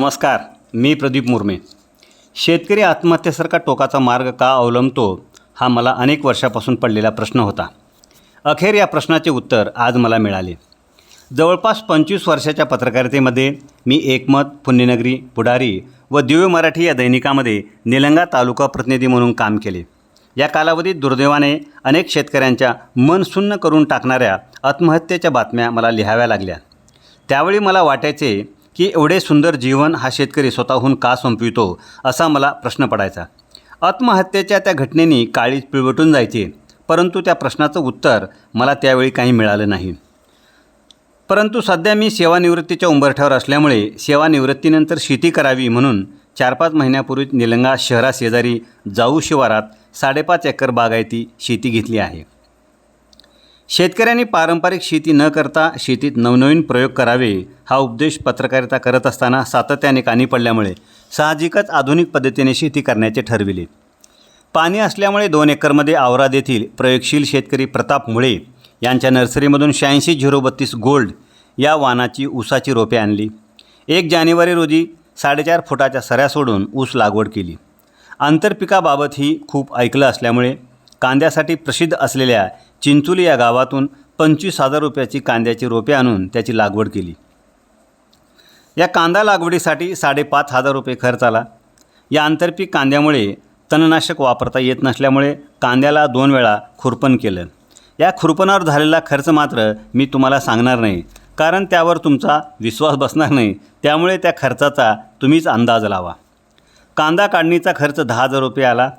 नमस्कार मी प्रदीप मुर्मे. शेतकरी आत्महत्येसारखा टोकाचा मार्ग का अवलंबतो हा मला अनेक वर्षापासून पडलेला प्रश्न होता. अखेर या प्रश्नाचे उत्तर आज मला मिळाले. जवळपास पंचवीस वर्षाच्या पत्रकारितेमध्ये मी एकमत पुण्यनगरी पुढारी व दिव्य मराठी या दैनिकामध्ये निलंगा तालुका प्रतिनिधी म्हणून काम केले. या कालावधीत दुर्दैवाने अनेक शेतकऱ्यांच्या मन सुन्न करून टाकणाऱ्या आत्महत्येच्या बातम्या मला लिहाव्या लागल्या. त्यावेळी मला वाटायचे की एवढे सुंदर जीवन हा शेतकरी स्वतःहून का संपवितो असा मला प्रश्न पडायचा. आत्महत्येच्या त्या घटनेनी काळीच पिळवटून जायचे परंतु त्या प्रश्नाचं उत्तर मला त्यावेळी काही मिळालं नाही. परंतु सध्या मी सेवानिवृत्तीच्या उंबरठ्यावर असल्यामुळे सेवानिवृत्तीनंतर शेती करावी म्हणून चार पाच महिन्यापूर्वी निलंगा शहराशेजारी जाऊ शिवारात साडेपाच एकर बागायती शेती घेतली आहे. शेतकऱ्यांनी पारंपरिक शेती न करता शेतीत नवनवीन प्रयोग करावे हा उपदेश पत्रकारिता करत असताना सातत्याने कानी पडल्यामुळे साहजिकच आधुनिक पद्धतीने शेती करण्याचे ठरविले. पाणी असल्यामुळे दोन एकरमध्ये आवराद येथील प्रयोगशील शेतकरी प्रताप मुळे यांच्या नर्सरीमधून शहाऐंशी झिरो बत्तीस गोल्ड या वानाची ऊसाची रोपे आणली. एक जानेवारी रोजी साडेचार फुटाच्या सऱ्या सोडून ऊस लागवड केली. आंतरपिकाबाबतही खूप ऐकलं असल्यामुळे कांद्यासाठी प्रसिद्ध असलेल्या चिंचोली या गावातून पंचवीस हजार रुपयाची कांद्याची रोपे आणून त्याची लागवड केली. या कांदा लागवडीसाठी साडेपाच हजार रुपये खर्च आला. या आंतरपीक कांद्यामुळे तणनाशक वापरता येत नसल्यामुळे कांद्याला दोन वेळा खुरपण केलं. या खुरपणावर झालेला खर्च मात्र मी तुम्हाला सांगणार नाही कारण त्यावर तुमचा विश्वास बसणार नाही त्यामुळे त्या खर्चाचा तुम्हीच अंदाज लावा. कांदा काढणीचा खर्च दहा हजार रुपये आला.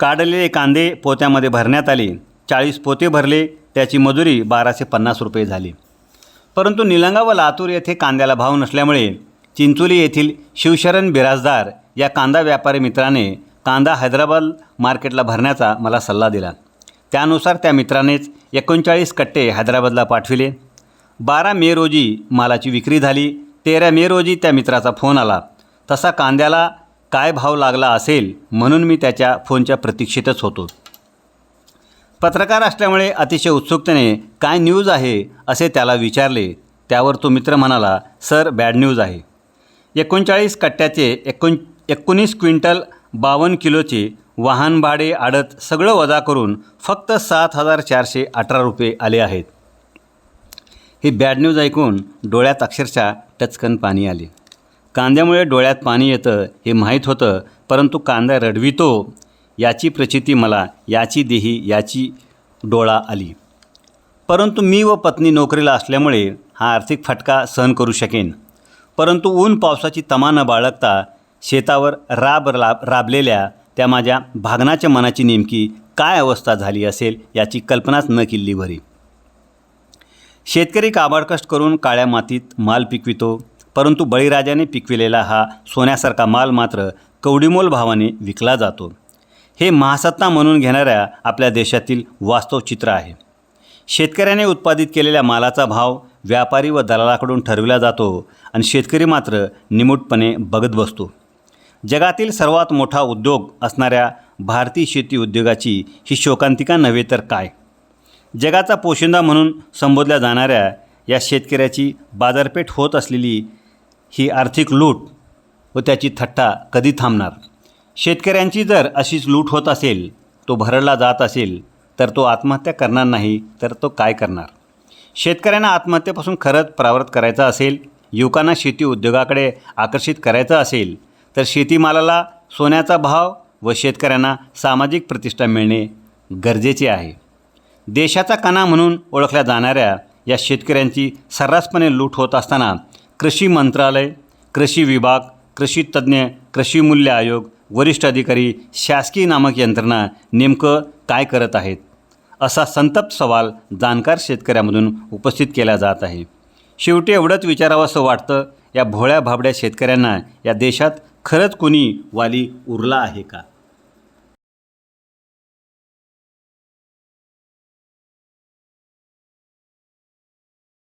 काढलेले कांदे पोत्यामध्ये भरण्यात आले. चाळीस पोते भरले त्याची मजुरी बाराशे पन्नास रुपये झाली. परंतु निलंगा व लातूर येथे कांद्याला भाव नसल्यामुळे चिंचोली येथील शिवशरण बिराजदार या कांदा व्यापारी मित्राने कांदा हैदराबाद मार्केटला भरण्याचा मला सल्ला दिला. त्यानुसार त्या मित्रानेच एकोणचाळीस कट्टे हैदराबादला पाठविले. बारा मे रोजी मालाची विक्री झाली तेरा मे रोजी त्या मित्राचा फोन आला. तसा कांद्याला काय भाव लागला असेल म्हणून मी त्याच्या फोनच्या प्रतीक्षेतच होतो. पत्रकार असल्यामुळे अतिशय उत्सुकतेने काय न्यूज आहे असे त्याला विचारले. त्यावर तो मित्र म्हणाला सर बॅड न्यूज आहे. एकोणचाळीस कट्ट्याचे एकोण एकोणीस क्विंटल बावन्न किलोचे वाहन भाडे आडत सगळं वजा करून फक्त सात हजार चारशे अठरा रुपये आले आहेत. ही बॅड न्यूज ऐकून डोळ्यात अक्षरशः टचकन पाणी आले. कांद्यामुळे डोळ्यात पाणी येतं हे माहीत होतं परंतु कांदा रडवितो याची प्रचिती मला याची देही याची डोळा आली. परंतु मी व पत्नी नोकरीला असल्यामुळे हा आर्थिक फटका सहन करू शकेन. परंतु ऊन पावसाची तमा न बाळगता शेतावर राब राब राबलेल्या त्या माझ्या भागनाच्या मनाची नेमकी काय अवस्था झाली असेल याची कल्पनाच न केली भरी. शेतकरी काबाडकष्ट करून काळ्या मातीत माल पिकवितो परंतु बळीराजाने पिकविलेला हा सोन्यासारखा माल मात्र कवडीमोल भावाने विकला जातो. हे महासत्ता म्हणून घेणाऱ्या आपल्या देशातील वास्तव चित्र आहे. शेतकऱ्याने उत्पादित केलेल्या मालाचा भाव व्यापारी व दलालाकडून ठरविला जातो आणि शेतकरी मात्र निमूटपणे बघत बसतो. जगातील सर्वात मोठा उद्योग असणाऱ्या भारतीय शेती उद्योगाची ही शोकांतिका नव्हे तर काय? जगाचा पोशिंदा म्हणून संबोधल्या जाणाऱ्या या शेतकऱ्याची बाजारपेठ होत असलेली ही आर्थिक लूट व त्याची थट्टा कधी थांबणार? शेतकऱ्यांची जर अशीच लूट होत असेल तो भरडला जात असेल तर तो आत्महत्या करणार नाही तर तो काय करणार? शेतकऱ्यांना आत्महत्येपासून खरंच परावृत्त करायचं असेल युवकांना शेती उद्योगाकडे आकर्षित करायचं असेल तर शेतीमालाला सोन्याचा भाव व शेतकऱ्यांना सामाजिक प्रतिष्ठा मिळणे गरजेचे आहे. देशाचा कणा म्हणून ओळखल्या जाणाऱ्या या शेतकऱ्यांची सर्रासपणे लूट होत असताना कृषी मंत्रालय कृषी विभाग कृषी तज्ज्ञ कृषी मूल्य आयोग वरिष्ठ अधिकारी शासकीय नामक यंत्रणा नेमकं काय करत आहेत? असा संतप्त सवाल जाणकार शेतकऱ्यामधून उपस्थित केला जात आहे. शेवटी एवढंच विचारावं असं वाटतं या भोळ्या भाबड्या शेतकऱ्यांना या देशात खरंच कोणी वाली उरला आहे का?